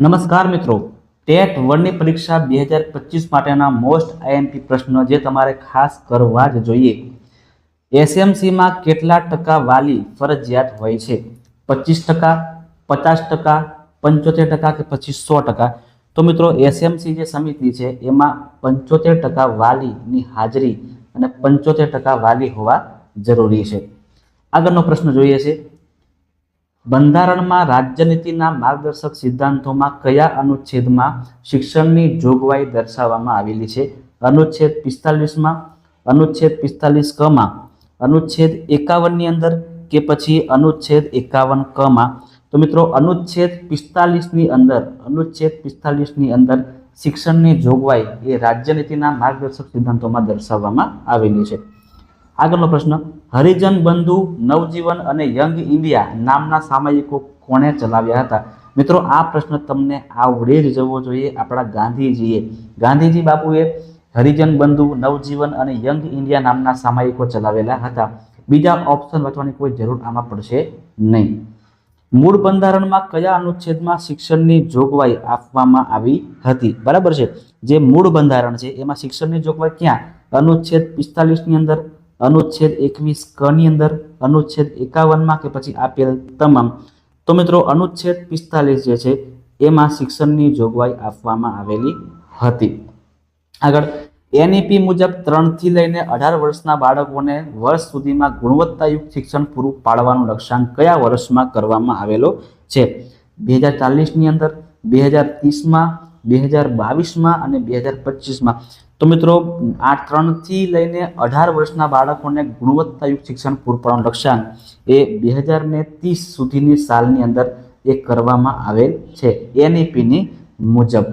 નમસ્કાર મિત્રો. ટેટ વનની પરીક્ષા બે હજાર પચીસ માટેના મોસ્ટ આઈએમપી પ્રશ્ન જે તમારે ખાસ કરવા જ જોઈએ. એસએમસીમાં કેટલા ટકા વાલી ફરજિયાત હોય છે? પચીસ ટકા, પચાસ ટકા, પંચોતેર ટકા કે પછી સો ટકા? તો મિત્રો, એસએમસી જે સમિતિ છે, એમાં પંચોતેર ટકા વાલીની હાજરી અને પંચોતેર ટકા વાલી હોવા જરૂરી છે. આગળનો પ્રશ્ન જોઈએ છે. બંધારણમાં રાજ્યનીતિના માર્ગદર્શક સિદ્ધાંતોમાં કયા અનુચ્છેદમાં શિક્ષણની જોગવાઈ દર્શાવવામાં આવેલી છે? અનુચ્છેદ પિસ્તાલીસમાં, અનુચ્છેદ પિસ્તાલીસ કમાં, અનુચ્છેદ એકાવનની અંદર કે પછી અનુચ્છેદ એકાવન કમાં? તો મિત્રો, અનુચ્છેદ પિસ્તાલીસની અંદર, અનુચ્છેદ પિસ્તાલીસની અંદર શિક્ષણની જોગવાઈ એ રાજ્યનીતિના માર્ગદર્શક સિદ્ધાંતોમાં દર્શાવવામાં આવેલી છે. આગળનો પ્રશ્ન, હરિજન બંધુ નવજીવન અને યંગ ઇન્ડિયા નામના સામાયિકો કોણે ચલાવ્યા હતા? મિત્રો, આ પ્રશ્ન તમને આવડે જ જવો જોઈએ આપણા ગાંધીજીએ. ગાંધીજી બાપુએ હરિજન બંધુ નવજીવન અને યંગ ઇન્ડિયા નામના સામાયિકો ચલાવેલા હતા. બીજા ઓપ્શન વાંચવાની કોઈ જરૂર આમાં પડશે નહીં. મૂળ બંધારણમાં કયા અનુચ્છેદમાં શિક્ષણની જોગવાઈ આપવામાં આવી હતી? બરાબર છે. જે મૂળ બંધારણ છે, એમાં શિક્ષણની જોગવાઈ ક્યાં? અનુચ્છેદ પિસ્તાલીસની અંદર અનુચ્છેદ એકવીસ કની અંદર અનુચ્છેદ એકાવનમાં કે પછી આપેલ તમામ. તો મિત્રો, અનુચ્છેદ પિસ્તાલીસ જે છે, એમાં શિક્ષણની જોગવાઈ આપવામાં આવેલી હતી. આગળ, એનઈપી મુજબ ત્રણથી લઈને અઢાર વર્ષના બાળકોને વર્ષ સુધીમાં ગુણવત્તાયુક્ત શિક્ષણ પૂરું પાડવાનું લક્ષ્યાંક કયા વર્ષમાં કરવામાં આવેલો છે? બે હજાર ચાલીસની અંદર, બે હજાર ત્રીસમાં બે હજાર બાવીસમાં અને બે હજાર પચીસમાં. તો મિત્રો, આ ત્રણથી લઈને અઢાર વર્ષના બાળકોને ગુણવત્તાયુક્ત શિક્ષણ પૂરું પાડવાનું લક્ષ્યાંક એ બે હજાર ને ત્રીસ સુધીની સાલની અંદર એ કરવામાં આવેલ છે, એનઈપીની મુજબ.